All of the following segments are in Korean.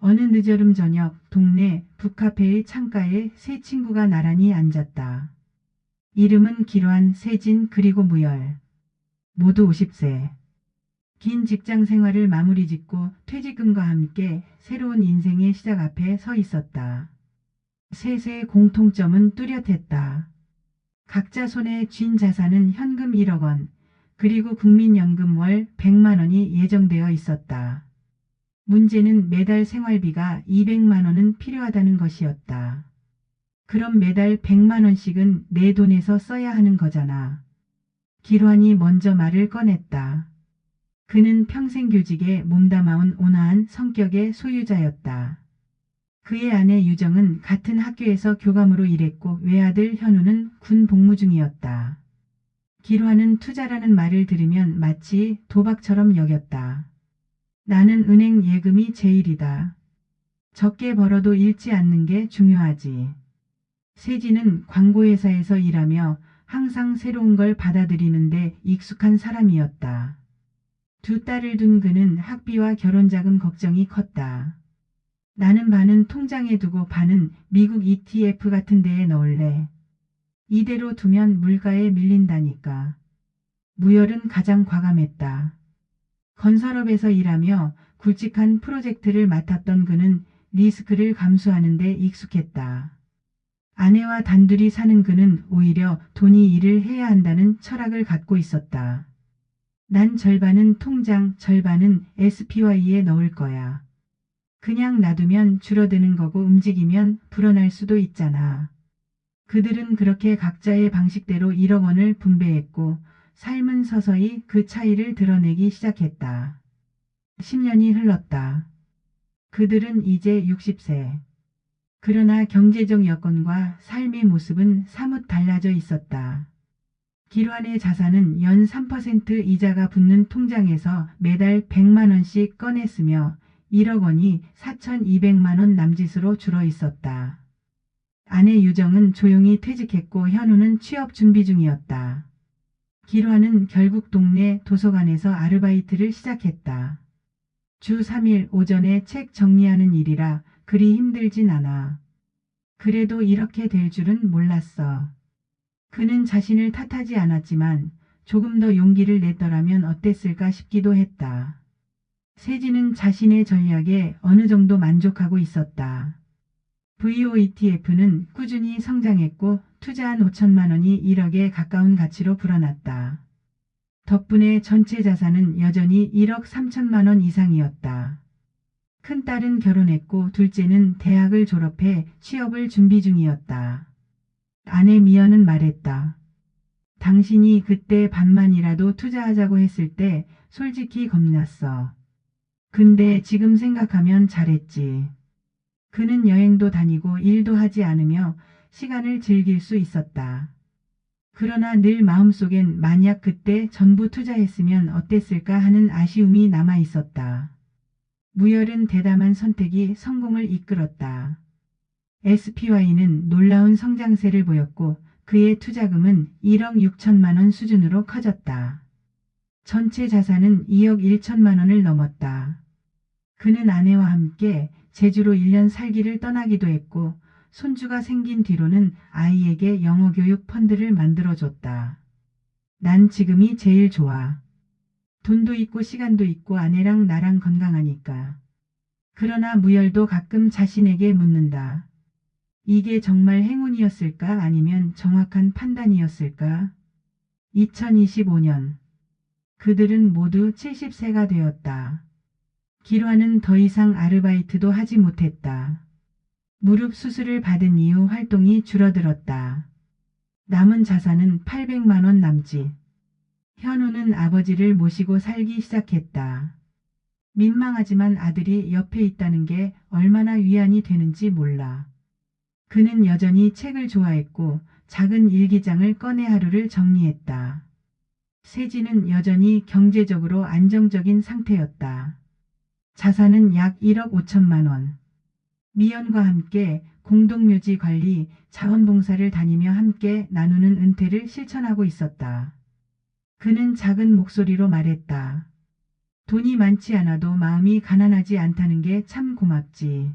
어느 늦여름 저녁 동네 북카페의 창가에 세 친구가 나란히 앉았다. 이름은 기로한, 세진 그리고 무열. 모두 50세. 긴 직장 생활을 마무리 짓고 퇴직금과 함께 새로운 인생의 시작 앞에 서 있었다. 셋의 공통점은 뚜렷했다. 각자 손에 쥔 자산은 현금 1억 원, 그리고 국민연금 월 100만 원이 예정되어 있었다. 문제는 매달 생활비가 200만 원은 필요하다는 것이었다. 그럼 매달 100만 원씩은 내 돈에서 써야 하는 거잖아. 기환이 먼저 말을 꺼냈다. 그는 평생 교직에 몸담아온 온화한 성격의 소유자였다. 그의 아내 유정은 같은 학교에서 교감으로 일했고 외아들 현우는 군 복무 중이었다. 길화는 투자라는 말을 들으면 마치 도박처럼 여겼다. 나는 은행 예금이 제일이다. 적게 벌어도 잃지 않는 게 중요하지. 세진은 광고회사에서 일하며 항상 새로운 걸 받아들이는데 익숙한 사람이었다. 두 딸을 둔 그는 학비와 결혼자금 걱정이 컸다. 나는 반은 통장에 두고 반은 미국 ETF 같은 데에 넣을래. 이대로 두면 물가에 밀린다니까. 무열은 가장 과감했다. 건설업에서 일하며 굵직한 프로젝트를 맡았던 그는 리스크를 감수하는 데 익숙했다. 아내와 단둘이 사는 그는 오히려 돈이 일을 해야 한다는 철학을 갖고 있었다. 난 절반은 통장, 절반은 SPY에 넣을 거야. 그냥 놔두면 줄어드는 거고 움직이면 불어날 수도 있잖아. 그들은 그렇게 각자의 방식대로 1억 원을 분배했고 삶은 서서히 그 차이를 드러내기 시작했다. 10년이 흘렀다. 그들은 이제 60세. 그러나 경제적 여건과 삶의 모습은 사뭇 달라져 있었다. 기환의 자산은 연 3% 이자가 붙는 통장에서 매달 100만 원씩 꺼냈으며 1억 원이 4,200만 원 남짓으로 줄어 있었다. 아내 유정은 조용히 퇴직했고 현우는 취업 준비 중이었다. 기환은 결국 동네 도서관에서 아르바이트를 시작했다. 주 3일 오전에 책 정리하는 일이라 그리 힘들진 않아. 그래도 이렇게 될 줄은 몰랐어. 그는 자신을 탓하지 않았지만 조금 더 용기를 냈더라면 어땠을까 싶기도 했다. 세진은 자신의 전략에 어느 정도 만족하고 있었다. VOETF는 꾸준히 성장했고 투자한 5천만 원이 1억에 가까운 가치로 불어났다. 덕분에 전체 자산은 여전히 1억 3천만 원 이상이었다. 큰딸은 결혼했고 둘째는 대학을 졸업해 취업을 준비 중이었다. 아내 미연은 말했다. 당신이 그때 반만이라도 투자하자고 했을 때 솔직히 겁났어. 근데 지금 생각하면 잘했지. 그는 여행도 다니고 일도 하지 않으며 시간을 즐길 수 있었다. 그러나 늘 마음속엔 만약 그때 전부 투자했으면 어땠을까 하는 아쉬움이 남아 있었다. 무열은 대담한 선택이 성공을 이끌었다. SPY는 놀라운 성장세를 보였고 그의 투자금은 1억 6천만 원 수준으로 커졌다. 전체 자산은 2억 1천만 원을 넘었다. 그는 아내와 함께 제주로 1년 살기를 떠나기도 했고 손주가 생긴 뒤로는 아이에게 영어 교육 펀드를 만들어줬다. 난 지금이 제일 좋아. 돈도 있고 시간도 있고 아내랑 나랑 건강하니까. 그러나 무열도 가끔 자신에게 묻는다. 이게 정말 행운이었을까 아니면 정확한 판단이었을까? 2025년 그들은 모두 70세가 되었다. 기화는 더 이상 아르바이트도 하지 못했다. 무릎 수술을 받은 이후 활동이 줄어들었다. 남은 자산은 800만 원 남짓. 현우는 아버지를 모시고 살기 시작했다. 민망하지만 아들이 옆에 있다는 게 얼마나 위안이 되는지 몰라. 그는 여전히 책을 좋아했고 작은 일기장을 꺼내 하루를 정리했다. 세진은 여전히 경제적으로 안정적인 상태였다. 자산은 약 1억 5천만 원. 미연과 함께 공동묘지 관리, 자원봉사를 다니며 함께 나누는 은퇴를 실천하고 있었다. 그는 작은 목소리로 말했다. 돈이 많지 않아도 마음이 가난하지 않다는 게 참 고맙지.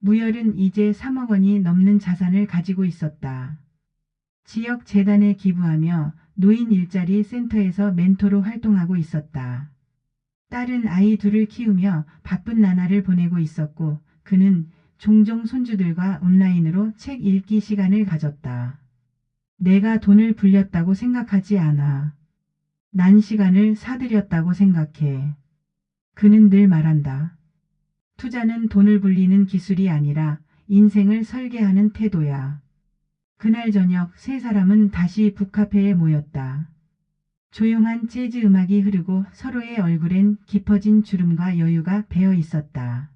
무열은 이제 3억 원이 넘는 자산을 가지고 있었다. 지역 재단에 기부하며 노인 일자리 센터에서 멘토로 활동하고 있었다. 딸은 아이 둘을 키우며 바쁜 나날을 보내고 있었고 그는 종종 손주들과 온라인으로 책 읽기 시간을 가졌다. 내가 돈을 불렸다고 생각하지 않아. 난 시간을 사들였다고 생각해. 그는 늘 말한다. 투자는 돈을 불리는 기술이 아니라 인생을 설계하는 태도야. 그날 저녁 세 사람은 다시 북카페에 모였다. 조용한 재즈 음악이 흐르고 서로의 얼굴엔 깊어진 주름과 여유가 배어 있었다.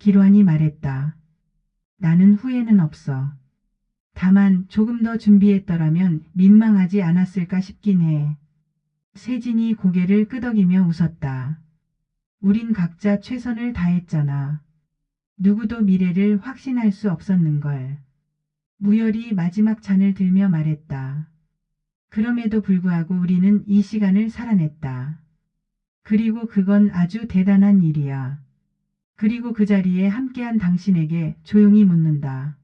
기로안이 말했다. 나는 후회는 없어. 다만 조금 더 준비했더라면 민망하지 않았을까 싶긴 해. 세진이 고개를 끄덕이며 웃었다. 우린 각자 최선을 다했잖아. 누구도 미래를 확신할 수 없었는걸. 무열이 마지막 잔을 들며 말했다. 그럼에도 불구하고 우리는 이 시간을 살아냈다. 그리고 그건 아주 대단한 일이야. 그리고 그 자리에 함께한 당신에게 조용히 묻는다.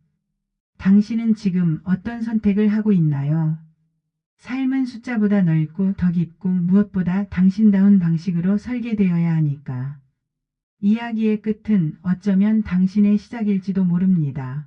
당신은 지금 어떤 선택을 하고 있나요? 삶은 숫자보다 넓고 더 깊고 무엇보다 당신다운 방식으로 설계되어야 하니까. 이야기의 끝은 어쩌면 당신의 시작일지도 모릅니다.